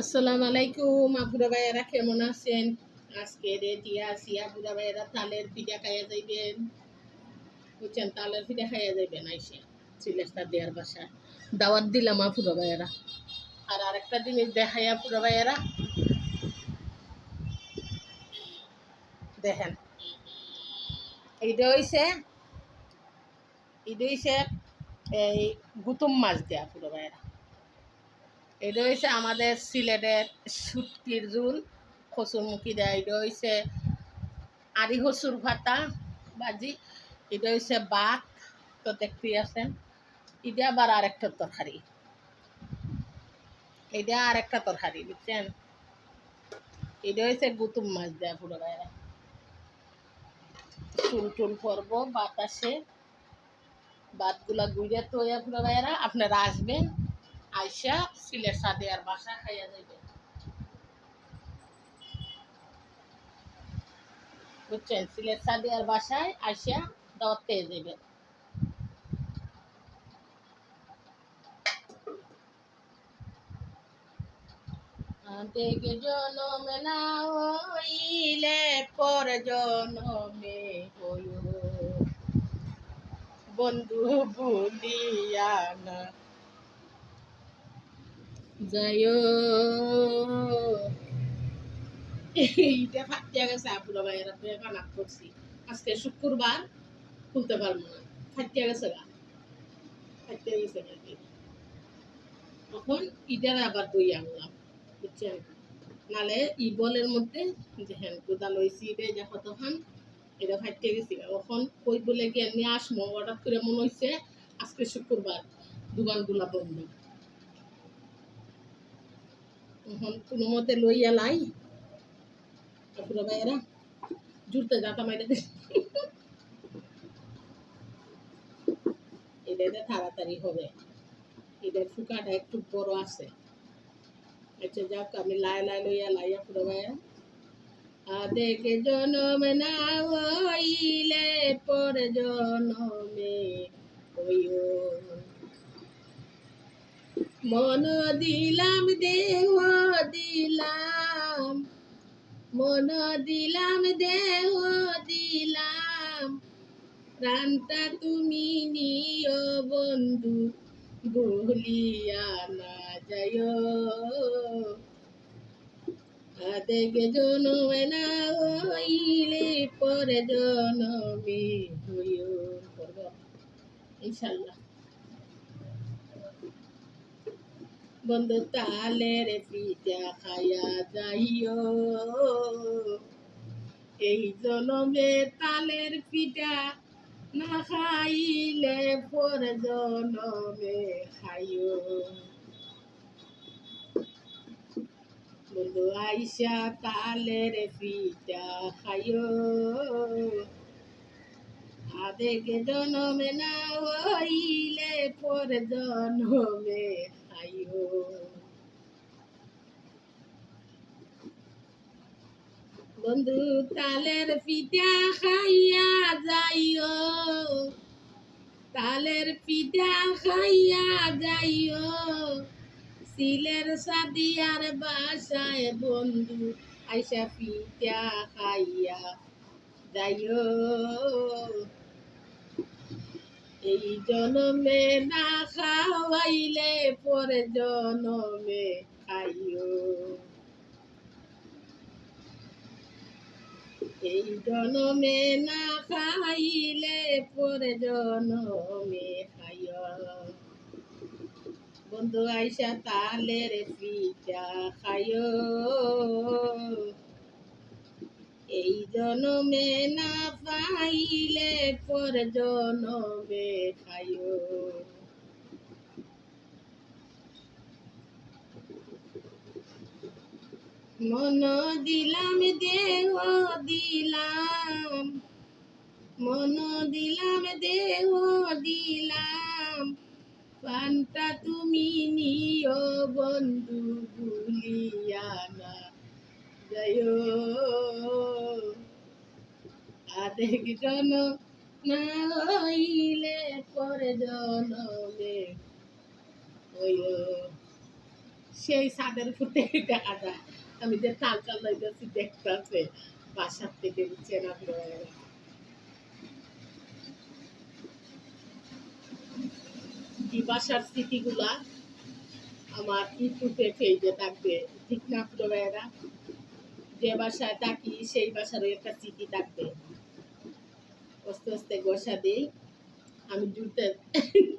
আসসালামু আলাইকুম আপুরা ভাইয়েরা, কেমন আছেন? আজকে রেডি আছি, আপুরা ভাইয়েরা, তালের পিঠা খাইয়া যাইবেন। বুঝছেন, তালের পিঠা খাইয়া যাইবেন, আইসে সিলেস্তা দেয়ার বাসা। দাওয়াত দিলাম, আপুরা ভাইয়েরা। আর আরেকটা জিনিস দেখাই, আপুরা ভাইয়েরা। দেখেন। এইটা হইছে এটা হইছে এই গুতুম মাছ দেয়া পুরো ভাইয়েরা এটা হয়েছে আমাদের সিলেটের সুটকির জুল খসুরমুখী দেয়। এটা হয়েছে আরি হসুর ভাতা বাজি, এটা হয়েছে বাত তো দেখতে আছেন। এটা আবার আরেকটা তরকারি। এটা আরেকটা তরকারি, বুঝছেন? এটা হয়েছে গুতুম মাছ দেয়া পুরো ভাইরা চুল টুল পরব, বাতাসে। বাতগুলা গুইরে তো পুরো ভাইরা আপনারা আসবেন আইসা সিলের সাদে বাসা খাইয়া যাইবে। বুঝছেন? সিলের সাদে বাসায় আইসা দাওয়াত পেয়ে যাবে দেখে জনমে না হইলে পর জনমে হইল বন্ধু ভুলিয়া না যাইও। এইটা ফাটিয়া গেছে আপুরা ভাইয়েরা কানাক করছি। আজকে শুক্রবার, খুলতে পারব না। ফাটিয়া গেছে গা। গেছে তখন আবার দই আনলাম, বুঝছেন? নালে মধ্যে যে হ্যাঁ কোদা লইছি রে, যে কতক্ষণ এটা ফাটিয়ে গেছি এখন কই বলে গিয়ে নিয়ে আসমো হঠাৎ করে মনে হয়েছে আজকে শুক্রবার, দোকানগুলা বন্ধ। এখন কোনো মতে লইয়া লাই পুরো ভাইয়েরা জুড়তে যাতা মাইরে দে এটা তাড়াতাড়ি হবে এটা ফুকাটা একটু বড় আছে আচ্ছা যাক আমি লাই লাই লইয়া লাইয়া পুরো ভাইয়েরা দেখে জনম না হইলে পর জনমে হইও মন দিলাম, দেহ দিলাম। মন দিলাম, দেহ দিলাম। প্রাণটা তুমি নিও বন্ধু, বলিয়া না যায় দেখে জনমে না হইলে পরে জনমে হইও। করব ইনশাল্লাহ। বন্ধু তালের পিঠা খায়া যাইও এই জনমে তালের পিঠা না খাইলে পর জনমে খাইও বন্ধু আইসা তালের পিঠা খাইও আবেগে জনমে না হইলে পর জনমে খাইও বন্ধু, তালের পিঠা খাইয়া যাইও। তালের পিঠা খাইয়া যাইও। সিলের সাদিয়ার বাসায় বন্ধু, আইসা পিঠা খাইয়া যাইও। এই জনমে না খাওয়াইলে পরে জনমে খাইও। এই জনমে না খাইলে পরে জনমে খাইও। বন্ধু আইসা তালের পিঠা খাইও। এই জনমে না পাইলে পর জনমে খাইও। মন দিলাম, দেহ দিলাম। মন দিলাম, দেহ দিলাম। পানটা তুমি নিও বন্ধু, ভুলিয়া না। আদেক জন পরে জনমে সেই দেখা যায় আমি যে তাল বাসার থেকে বাসার স্মৃতিগুলা আমার ইউটিউবে পেজে থাকবে। ঠিক না ভাইয়েরা? যে বাসায় থাকি, সেই বাসারও একটা স্মৃতি থাকবে। আস্তে আস্তে গোসা দিই। আমি জুতে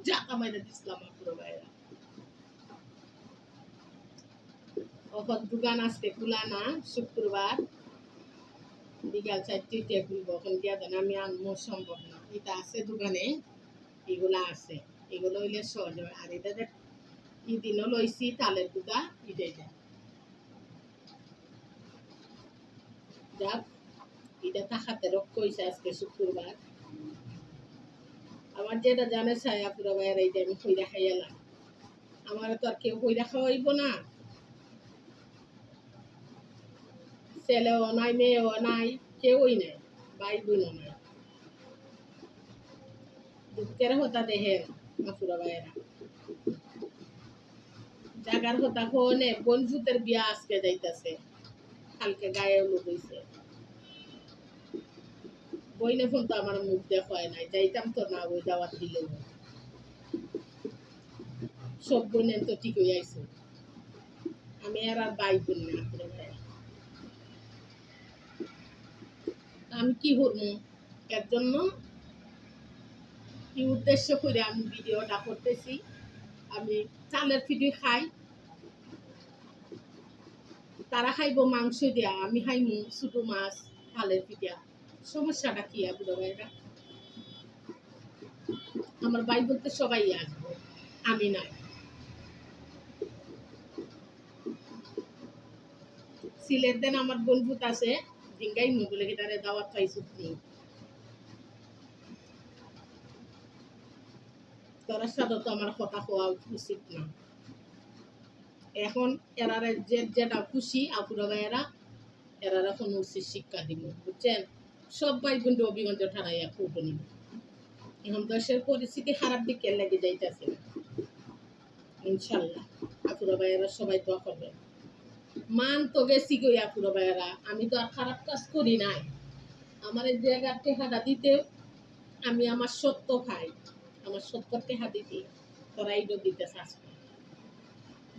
চাকা মাইরে দিছিলাম আমার পুরো ওখন দোকান আজকে খোলা না, শুক্রবার। বিকাল চারটে খুলবো ওখান গিয়া দেন, আমি আনব সম্ভব না। এটা আছে দোকানে, এগুলা আছে। এগুলো হইলে সহজ হয়। আর এটা ইদিনও লইছি, তালের এটাই যাক, এটা তাহাতে রক্ষ হয়েছে আজকে শুক্রবার। আমার যেটা জানে ছায়া পুরো ভাইয়ের এইটা আমি কইরা খাইয়ালাম। আমার তো আর কেউ কইরা খাওয়াইব না। ছেলেও নাই, মেয়েও নাই, কেউই নাই ভাই বোনও নাই। দুঃখের হতা দেহের মাসুরা ভাইয়েরা। জাগার হতা হনে বনজুতের বিয়া আজকে যাইতাছে। কালকে গায়ে লোক হইছে। বইনে ফোন তো আমার মুখ দেখায় নাই, যাইতাম তো না ওই দাওয়াত দিল সব বোনের তো ঠিক হয়ে আইছে। আমি আর আর বাই বোন না আমি কি করব? এর জন্য কি উদ্দেশ্য করে আমি ভিডিওটা করতেছি। আমি চালের ফিটি খাই। তারা খাইব মাংস দিয়া, আমি খাইমু ছোটো মাছ চালের পিঠা। সমস্যাটা কি বুড়ো ভাইরা আমার ভাই বলতে সবাই আসব, আমি নাই। সিলেট দেন আমার বন্ধুত আছে, ডিঙ্গাই মোগুলে গিটারে দাওয়াত পাইছো সাথে তো আমার কথা হওয়া উচিত না। এখন এরারে যে যেটা খুশি আপুরা ভাইয়েরা এরারা এখন উচিত শিক্ষা দিব, বুঝছেন? সব ভাই বোন অভিগঞ্জ খুব নিব। এখন দেশের পরিস্থিতি খারাপ দিকে লেগে যাইতেছে। ইনশাল্লাহ আপুরা ভাইয়েরা সবাই দোয়া করবে মান তো গেছি কই আপুরা ভাইয়েরা আমি তো আর খারাপ কাজ করি নাই। আমার এই জায়গার টেহাটা দিতে আমি আমার সত্য খাই আমার সত্তর টেহা দিতে, তোরা এইটা দিতে চাস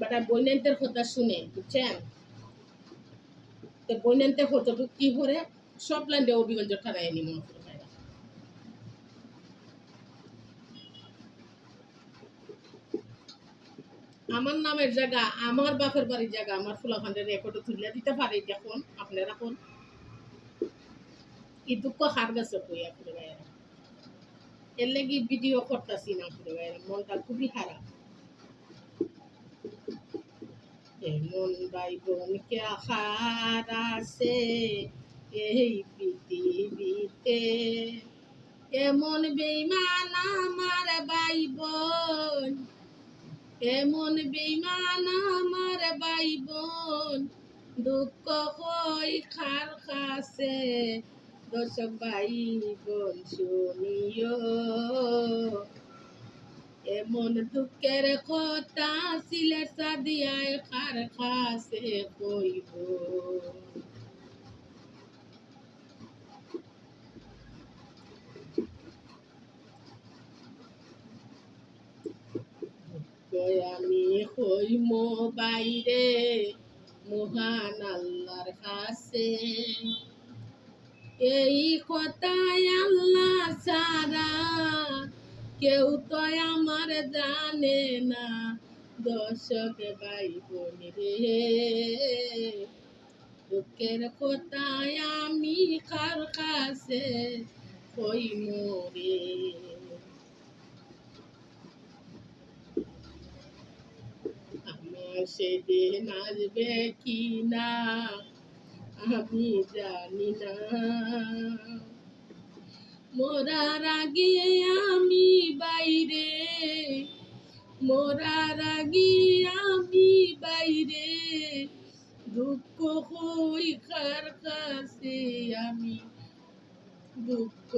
বাট বৈনান্তের কথা শুনে, বুঝছেন? তো বৈনান্তে কতটুকু কি করে সব অভিগঞ্জ আমার নামের জায়গা, আমার বাপের বাড়ির জায়গা, আমার ফুলাফান্ডের রেকর্ডে তুলে দিতে পারে যখন আপনারা এখন এই দুঃখ হার গেছে কই আপনার এর লাগি ভিডিও করতেছি না আপনার মনটা খুবই খারাপ। এমন ভাই বোনকে আখার আছে? এই পৃথিবীতে এমন বেইমান আমার ভাই বোন এমন বেইমান আমার ভাই বোন দুঃখ হই খার খাসে দর্শক ভাই বোন শুনিও। এমন দুঃখের কথা, সিলেট সাদিয়ায় খার খাসে কইব। আমি হইম বাইরে, মহান আল্লাহর কাছে। এই কথায় আল্লাহ সারা কেউ তো আমার জানে না, দর্শক ভাই রে। দুঃখের কথায় আমি কার কাছে কই মরে? আমার সেদিন আসবে কি না আমি জানি না। মোরার আগে আমি বাইরে। মোরার আগে আমি বাইরে। দুঃখ হই কার কাছে আমি? দুঃখ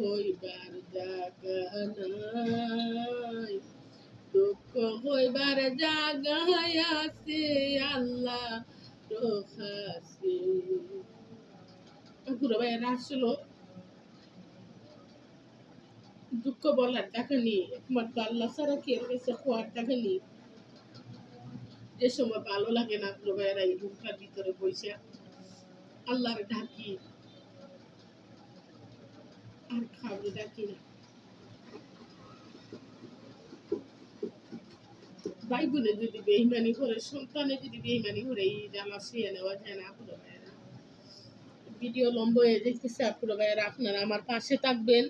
হইবার জায়গা নাই। দুঃখ হইবার জাগায় আছে আল্লাহ রখাছে পুরো ভাইয়েরা আসলো। দুঃখ বলার টাকা নেই একমাত্র আল্লাহ ছাড়া কি এর খোয়ার টাকা নেই যে সময় ভালো লাগে না পুরো ভাইয়েরা, এই বুকটার ভিতরে বসে আল্লাহর ডাকি। আর খাব ডাকি না? ভাই বোনে যদি বেইমানি করে, সন্তানে যদি বেইমানি করে, এই জ্বালা শুয়ে নেওয়া যায় না পুরো ভাইয়েরা। ভিডিও লম্ব হয়ে যেতেছে আপুরো ভাইয়েরা, আপনারা আমার পাশে থাকবেন।